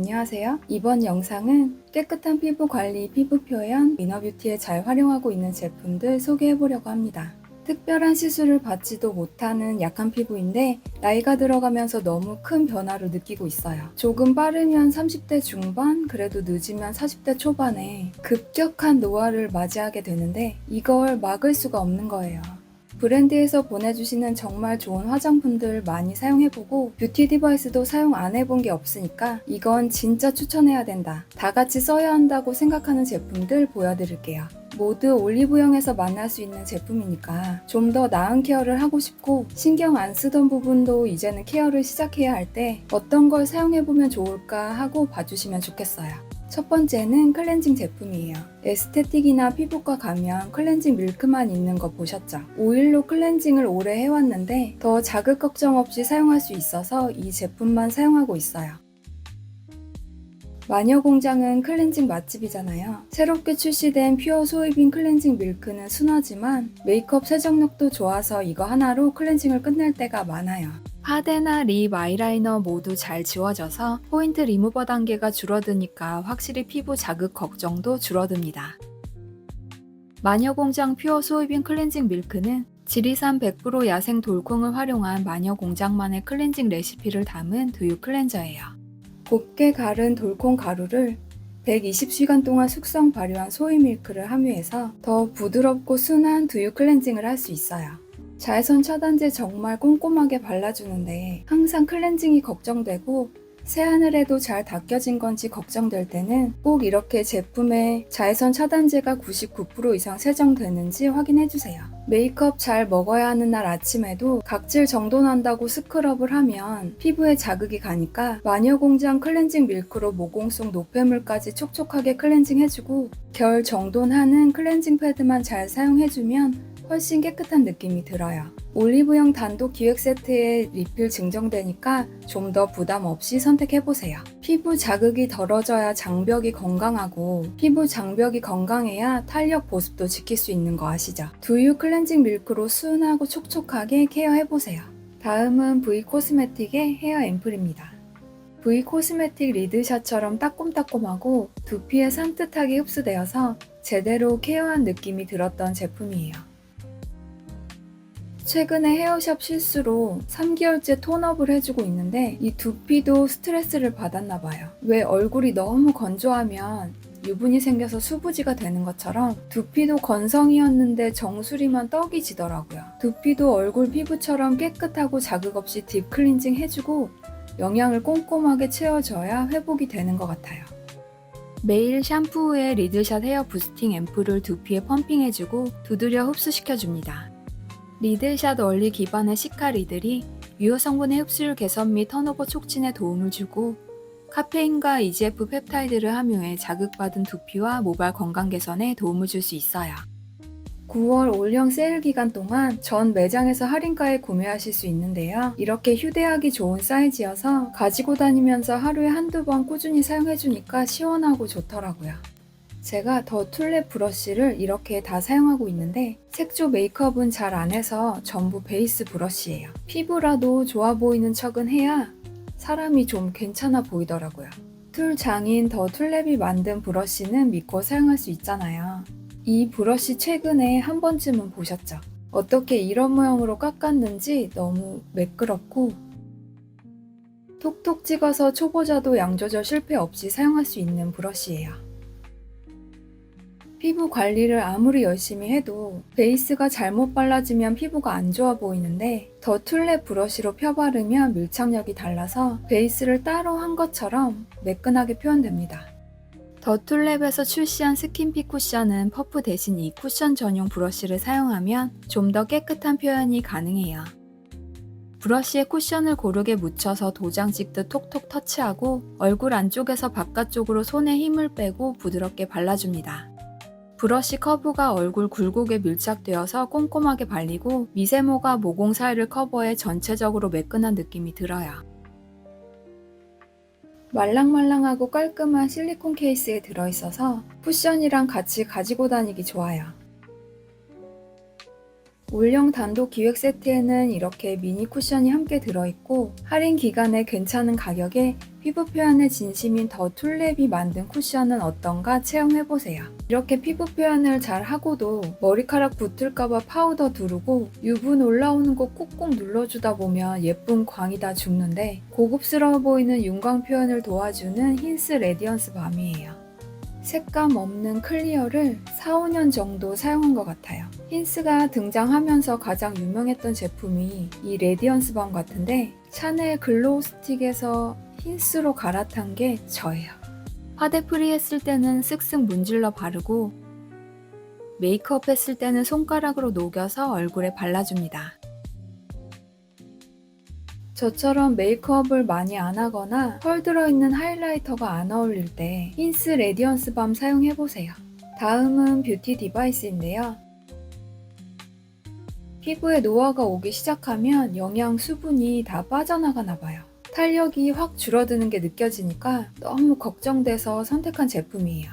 안녕하세요. 이번 영상은 깨끗한 피부 관리, 피부 표현, 이너뷰티에 잘 활용하고 있는 제품들 소개해보려고 합니다. 특별한 시술을 받지도 못하는 약한 피부인데 나이가 들어가면서 너무 큰 변화를 느끼고 있어요. 조금 빠르면 30대 중반, 그래도 늦으면 40대 초반에 급격한 노화를 맞이하게 되는데 이걸 막을 수가 없는 거예요. 브랜드에서 보내주시는 정말 좋은 화장품들 많이 사용해보고 뷰티 디바이스도 사용 안 해본 게 없으니까 이건 진짜 추천해야 된다. 다 같이 써야 한다고 생각하는 제품들 보여드릴게요. 모두 올리브영에서 만날 수 있는 제품이니까 좀 더 나은 케어를 하고 싶고 신경 안 쓰던 부분도 이제는 케어를 시작해야 할 때 어떤 걸 사용해보면 좋을까 하고 봐주시면 좋겠어요. 첫 번째는 클렌징 제품이에요. 에스테틱이나 피부과 가면 클렌징 밀크만 있는 거 보셨죠? 오일로 클렌징을 오래 해왔는데 더 자극 걱정 없이 사용할 수 있어서 이 제품만 사용하고 있어요. 마녀공장은 클렌징 맛집이잖아요. 새롭게 출시된 퓨어 소이빈 클렌징 밀크는 순하지만 메이크업 세정력도 좋아서 이거 하나로 클렌징을 끝낼 때가 많아요. 파데나 립 아이라이너 모두 잘 지워져서 포인트 리무버 단계가 줄어드니까 확실히 피부 자극 걱정도 줄어듭니다. 마녀공장 퓨어 소이빈 클렌징 밀크는 지리산 100% 야생 돌콩을 활용한 마녀공장만의 클렌징 레시피를 담은 두유 클렌저예요. 곱게 갈은 돌콩 가루를 120시간 동안 숙성 발효한 소이 밀크를 함유해서 더 부드럽고 순한 두유 클렌징을 할 수 있어요. 자외선 차단제 정말 꼼꼼하게 발라주는데 항상 클렌징이 걱정되고 해도 잘 닦여진 건지 걱정될 때는 꼭 이렇게 제품에 자외선 차단제가 99% 이상 세정되는지 확인해주세요. 메이크업 잘 먹어야 하는 날 아침에도 각질 정돈 한다고 스크럽을 하면 피부에 자극이 가니까 마녀공장 클렌징 밀크로 모공 속 노폐물까지 촉촉하게 클렌징 해주고 결 정돈하는 클렌징 패드만 잘 사용해주면 훨씬 깨끗한 느낌이 들어요. 올리브영 단독 기획 세트에 리필 증정되니까 좀 더 부담 없이 선택해보세요. 피부 자극이 덜어져야 장벽이 건강하고 피부 장벽이 건강해야 탄력 보습도 지킬 수 있는 거 아시죠? 두유 클렌징 밀크로 순하고 촉촉하게 케어해보세요. 다음은 V 코스메틱의 헤어 앰플입니다. V 코스메틱 리드샷처럼 따꼼따꼼하고 두피에 산뜻하게 흡수되어서 제대로 케어한 느낌이 들었던 제품이에요. 최근에 헤어샵 실수로 3개월째 톤업을 해주고 있는데 이 두피도 스트레스를 받았나 봐요. 왜 얼굴이 너무 건조하면 유분이 생겨서 수부지가 되는 것처럼 두피도 건성이었는데 정수리만 떡이 지더라고요. 두피도 얼굴 피부처럼 깨끗하고 자극 없이 딥 클렌징 해주고 영양을 꼼꼼하게 채워줘야 회복이 되는 것 같아요. 매일 샴푸 후에 리드샷 헤어 부스팅 앰플을 두피에 펌핑해주고 두드려 흡수시켜줍니다. 리들샷 원리 기반의 시카 리들이 유효 성분의 흡수율 개선 및 턴오버 촉진에 도움을 주고 카페인과 EGF 펩타이드를 함유해 자극받은 두피와 모발 건강 개선에 도움을 줄 수 있어요. 9월 올영 세일 기간 동안 전 매장에서 할인가에 구매하실 수 있는데요. 이렇게 휴대하기 좋은 사이즈여서 가지고 다니면서 하루에 한두 번 꾸준히 사용해주니까 시원하고 좋더라고요. 제가 더 툴랩 브러쉬를 이렇게 다 사용하고 있는데 색조 메이크업은 잘 안 해서 전부 베이스 브러쉬예요. 피부라도 좋아 보이는 척은 해야 사람이 좀 괜찮아 보이더라고요. 툴 장인 더 툴랩이 만든 브러쉬는 믿고 사용할 수 있잖아요. 이 브러쉬 최근에 한 번쯤은 보셨죠? 어떻게 이런 모양으로 깎았는지 너무 매끄럽고 톡톡 찍어서 초보자도 양 조절 실패 없이 사용할 수 있는 브러쉬예요. 피부 관리를 아무리 열심히 해도 베이스가 잘못 발라지면 피부가 안 좋아 보이는데 더 툴랩 브러쉬로 펴바르면 밀착력이 달라서 베이스를 따로 한 것처럼 매끈하게 표현됩니다. 더 툴랩에서 출시한 스킨피 쿠션은 퍼프 대신 이 쿠션 전용 브러쉬를 사용하면 좀 더 깨끗한 표현이 가능해요. 브러쉬에 쿠션을 고르게 묻혀서 도장 찍듯 톡톡 터치하고 얼굴 안쪽에서 바깥쪽으로 손에 힘을 빼고 부드럽게 발라줍니다. 브러쉬 커브가 얼굴 굴곡에 밀착되어서 꼼꼼하게 발리고 미세모가 모공 사이를 커버해 전체적으로 매끈한 느낌이 들어요. 말랑말랑하고 깔끔한 실리콘 케이스에 들어있어서 쿠션이랑 같이 가지고 다니기 좋아요. 올영 단독 기획 세트에는 이렇게 미니 쿠션이 함께 들어있고 할인 기간에 괜찮은 가격에 피부 표현에 진심인 더 툴랩이 만든 쿠션은 어떤가 체험해보세요. 이렇게 피부 표현을 잘 하고도 머리카락 붙을까봐 파우더 두르고 유분 올라오는 거 꾹꾹 눌러주다 보면 예쁜 광이 다 죽는데 고급스러워 보이는 윤광 표현을 도와주는 힌스 레디언스 밤이에요. 색감 없는 클리어를 4, 5년 정도 사용한 것 같아요. 힌스가 등장하면서 가장 유명했던 제품이 이 레디언스 밤 같은데 샤넬 글로우 스틱에서 힌스로 갈아탄 게 저예요. 화대풀이 했을 때는 쓱쓱 문질러 바르고 메이크업 했을 때는 손가락으로 녹여서 얼굴에 발라줍니다. 저처럼 메이크업을 많이 안 하거나 펄 들어있는 하이라이터가 안 어울릴 때 힌스 레디언스 밤 사용해보세요. 다음은 뷰티 디바이스인데요. 피부에 노화가 오기 시작하면 영양 수분이 다 빠져나가나 봐요. 탄력이 확 줄어드는 게 느껴지니까 너무 걱정돼서 선택한 제품이에요.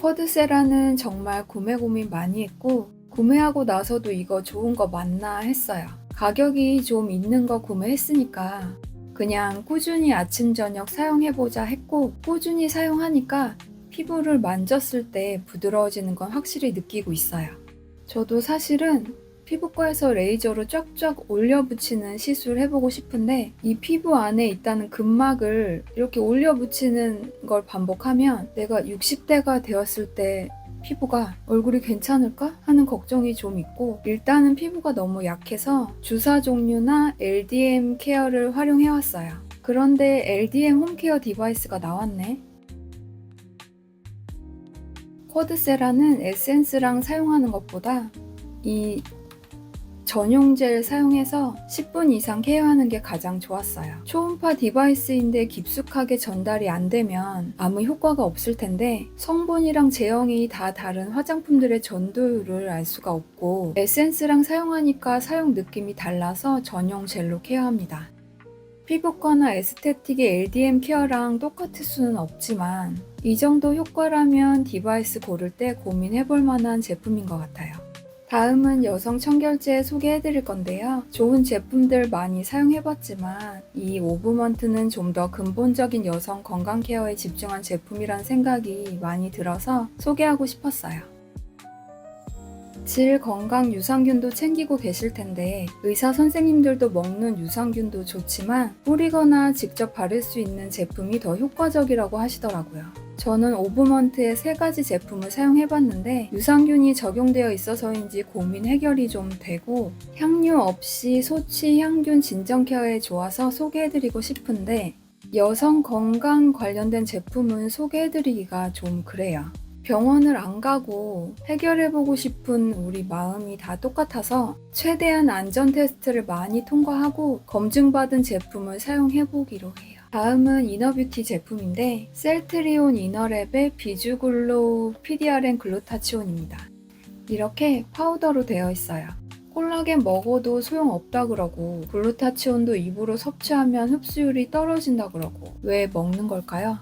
쿼드세라는 정말 구매 고민 많이 했고 구매하고 나서도 이거 좋은 거 맞나 했어요. 가격이 좀 있는 거 구매했으니까 그냥 꾸준히 아침 저녁 사용해보자 했고 꾸준히 사용하니까 피부를 만졌을 때 부드러워지는 건 확실히 느끼고 있어요. 저도 사실은 피부과에서 레이저로 쫙쫙 올려 붙이는 시술 해보고 싶은데 이 피부 안에 있다는 근막을 이렇게 올려 붙이는 걸 반복하면 내가 60대가 되었을 때 피부가 얼굴이 괜찮을까 하는 걱정이 좀 있고 일단은 피부가 너무 약해서 주사 종류나 LDM 케어를 활용해 왔어요. 그런데 LDM 홈케어 디바이스가 나왔네. 쿼드세라는 에센스랑 사용하는 것보다 이 전용 젤 사용해서 10분 이상 케어하는 게 가장 좋았어요. 초음파 디바이스인데 깊숙하게 전달이 안 되면 아무 효과가 없을 텐데 성분이랑 제형이 다 다른 화장품들의 전도율을 알 수가 없고 에센스랑 사용하니까 사용 느낌이 달라서 전용 젤로 케어합니다. 피부과나 에스테틱의 LDM 케어랑 똑같을 수는 없지만 이 정도 효과라면 디바이스 고를 때 고민해볼 만한 제품인 것 같아요. 다음은 여성 청결제 소개해드릴 건데요. 좋은 제품들 많이 사용해봤지만 이 오브먼트는 좀 더 근본적인 여성 건강 케어에 집중한 제품이란 생각이 많이 들어서 소개하고 싶었어요. 질, 건강, 유산균도 챙기고 계실 텐데 의사 선생님들도 먹는 유산균도 좋지만 뿌리거나 직접 바를 수 있는 제품이 더 효과적이라고 하시더라고요. 저는 오브먼트의 세 가지 제품을 사용해봤는데 유산균이 적용되어 있어서인지 고민 해결이 좀 되고 향유 없이 소치 향균 진정 케어에 좋아서 소개해드리고 싶은데 여성 건강 관련된 제품은 소개해드리기가 좀 그래요. 병원을 안 가고 해결해보고 싶은 우리 마음이 다 똑같아서 최대한 안전 테스트를 많이 통과하고 검증받은 제품을 사용해보기로 해요. 다음은 이너뷰티 제품인데 셀트리온 이너랩의 비주글로우 PDRN 글루타치온입니다. 이렇게 파우더로 되어 있어요. 콜라겐 먹어도 소용없다 그러고 글루타치온도 입으로 섭취하면 흡수율이 떨어진다 그러고 왜 먹는 걸까요?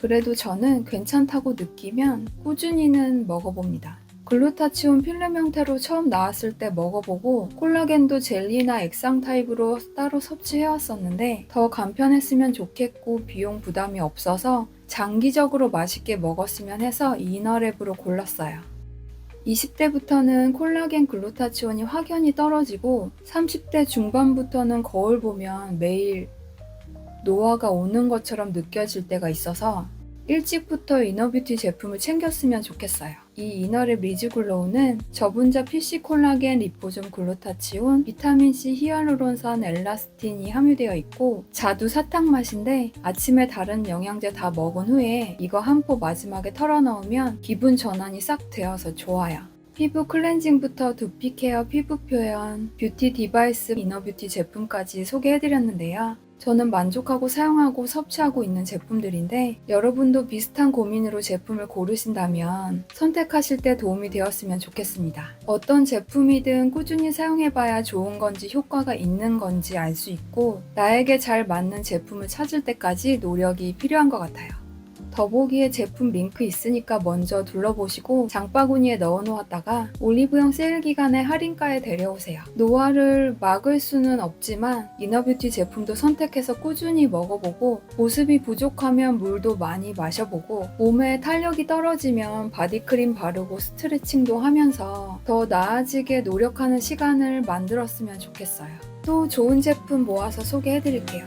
그래도 저는 괜찮다고 느끼면 꾸준히는 먹어봅니다. 글루타치온 필름 형태로 처음 나왔을 때 먹어보고 콜라겐도 젤리나 액상 타입으로 따로 섭취해왔었는데 더 간편했으면 좋겠고 비용 부담이 없어서 장기적으로 맛있게 먹었으면 해서 이너랩으로 골랐어요. 20대부터는 콜라겐 글루타치온이 확연히 떨어지고 30대 중반부터는 거울 보면 매일 노화가 오는 것처럼 느껴질 때가 있어서 일찍부터 이너뷰티 제품을 챙겼으면 좋겠어요. 이 이너랩 리즈글로우는 저분자 PC 콜라겐 리포좀 글루타치온, 비타민C 히알루론산 엘라스틴이 함유되어 있고 자두 사탕 맛인데 아침에 다른 영양제 다 먹은 후에 이거 한 포 마지막에 털어 넣으면 기분 전환이 싹 되어서 좋아요. 피부 클렌징부터 두피 케어, 피부 표현, 뷰티 디바이스, 이너뷰티 제품까지 소개해드렸는데요. 저는 만족하고 사용하고 섭취하고 있는 제품들인데 여러분도 비슷한 고민으로 제품을 고르신다면 선택하실 때 도움이 되었으면 좋겠습니다. 어떤 제품이든 꾸준히 사용해봐야 좋은 건지 효과가 있는 건지 알 수 있고 나에게 잘 맞는 제품을 찾을 때까지 노력이 필요한 것 같아요. 더보기에 제품 링크 있으니까 먼저 둘러보시고 장바구니에 넣어놓았다가 올리브영 세일 기간에 할인가에 데려오세요. 노화를 막을 수는 없지만 이너뷰티 제품도 선택해서 꾸준히 먹어보고 보습이 부족하면 물도 많이 마셔보고 몸에 탄력이 떨어지면 바디크림 바르고 스트레칭도 하면서 더 나아지게 노력하는 시간을 만들었으면 좋겠어요. 또 좋은 제품 모아서 소개해드릴게요.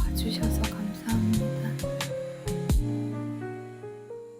와주셔서.